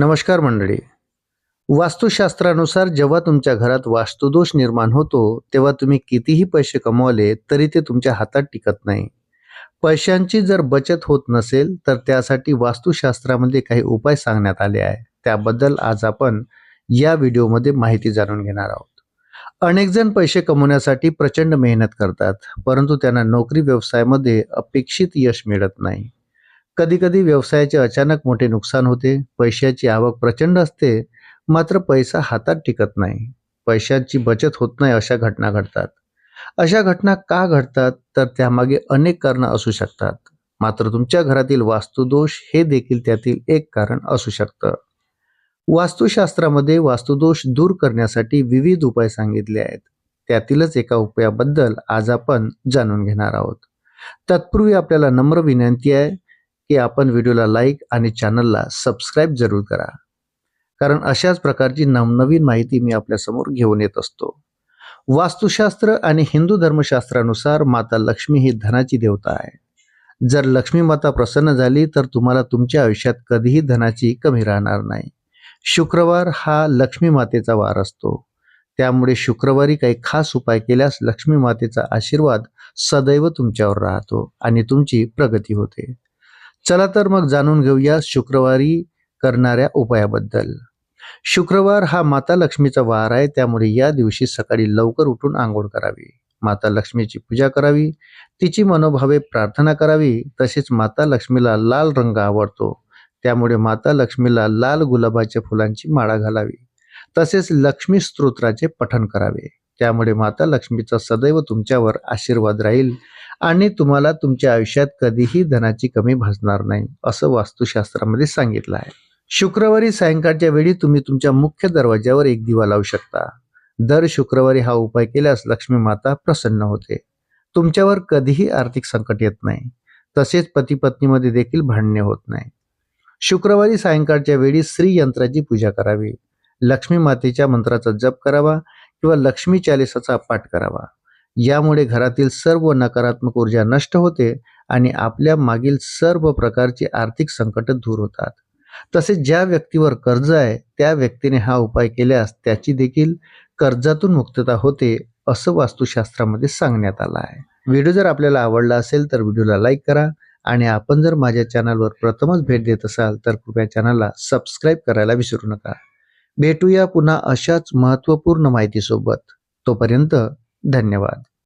नमस्कार मंडळी. वास्तुशास्त्रानुसार जेव्हा तुमच्या घरात वास्तुदोष निर्माण होतो तेव्हा तुम्ही कितीही पैसे कमवले तरी ते तुमच्या हातात टिकत नाही. पैशांची जर बचत होत नसेल तर त्यासाठी वास्तुशास्त्रामध्ये काही उपाय सांगण्यात आले आहे त्याबद्दल आज आपण या व्हिडिओमध्ये माहिती जाणून घेणार आहोत. अनेकजण पैसे कमवण्यासाठी प्रचंड मेहनत करतात परंतु त्यांना नोकरी व्यवसायामध्ये अपेक्षित यश मिळत नाही. कधी कधी व्यवसायाचे अचानक मोठे नुकसान होते पैशाची आवक प्रचंड असते मात्र पैसा हातात टिकत नाही. पैशांची बचत होत नाही अशा घटना घडतात. अशा घटना का घडतात? तर त्यामागे अनेक कारणं असू शकतात. मात्र तुमच्या घरातील वास्तुदोष हे देखील त्यातील एक कारण असू शकतं. वास्तुशास्त्रामध्ये वास्तुदोष दूर करण्यासाठी विविध उपाय सांगितले आहेत. त्यातीलच एका उपायाबद्दल आज आपण जाणून घेणार आहोत. तत्पूर्वी आपल्याला नम्र विनंती आहे की आपण व्हिडिओला लाईक आणि चॅनलला सबस्क्राईब जरूर करा. कारण अशाच प्रकारची नवनवीन माहिती मी आपल्यासमोर घेऊन येत असतो. वास्तुशास्त्र आणि हिंदू धर्मशास्त्रानुसार माता लक्ष्मी ही धनाची देवता आहे. जर लक्ष्मी माता प्रसन्न झाली तर तुम्हाला तुमच्या आयुष्यात कधीही धनाची कमी राहणार नाही. शुक्रवार हा लक्ष्मी मातेचा वार असतो. त्यामुळे शुक्रवारी काही खास उपाय केल्यास लक्ष्मी मातेचा आशीर्वाद सदैव तुमच्यावर राहतो आणि तुमची प्रगती होते. चला तर मग जाणून घेऊया शुक्रवारी करणाऱ्या उपायाबद्दल. शुक्रवार हा माता लक्ष्मीचा वार आहे त्यामुळे या दिवशी सकाळी लवकर उठून आंघोळ करावी. माता लक्ष्मीची पूजा करावी तिची मनोभावे प्रार्थना करावी तसेच माता लक्ष्मीला लाल रंग आवडतो. त्यामुळे माता लक्ष्मीला लाल गुलाबाच्या फुलांची माळा घालावी. तसेच लक्ष्मी स्तोत्राचे पठण करावे. त्यामुळे माता लक्ष्मीचा सदैव तुमच्यावर आशीर्वाद राहील. आणि तुम्हाला तुमच्या आयुष्यात कधीही धनाची कमी भासणार नाही असं वास्तुशास्त्रामध्ये सांगितलं आहे. शुक्रवारी सायंकाळच्या वेळी तुम्ही तुमच्या मुख्य दरवाज्यावर एक दिवा लावू शकता. दर शुक्रवारी हा उपाय केल्यास लक्ष्मी माता प्रसन्न होते. तुमच्यावर कधीही आर्थिक संकट येत नाही. तसेच पती पत्नीमध्ये देखील भांडणे होत नाही. शुक्रवारी सायंकाळच्या वेळी श्री यंत्राची पूजा करावी. लक्ष्मी मातेच्या मंत्राचा जप करावा किंवा लक्ष्मी चालिसाचा पाठ करावा. यामुळे घरातील सर्व नकारात्मक ऊर्जा नष्ट होते आणि आपल्या मागील सर्व प्रकारची आर्थिक संकट दूर होतात. तसेच ज्या व्यक्तीवर कर्ज आहे त्या व्यक्तीने हा उपाय केल्यास त्याची देखील कर्जातून मुक्तता होते असं वास्तुशास्त्रामध्ये सांगण्यात आलं आहे. व्हिडिओ जर आपल्याला आवडला असेल तर व्हिडिओला लाईक करा आणि आपण जर माझ्या चॅनलवर प्रथमच भेट देत असाल तर कृपया चॅनलला सबस्क्राईब करायला विसरू नका. भेटूया पुन्हा अशाच महत्त्वपूर्ण माहितीसोबत. तोपर्यंत धन्यवाद.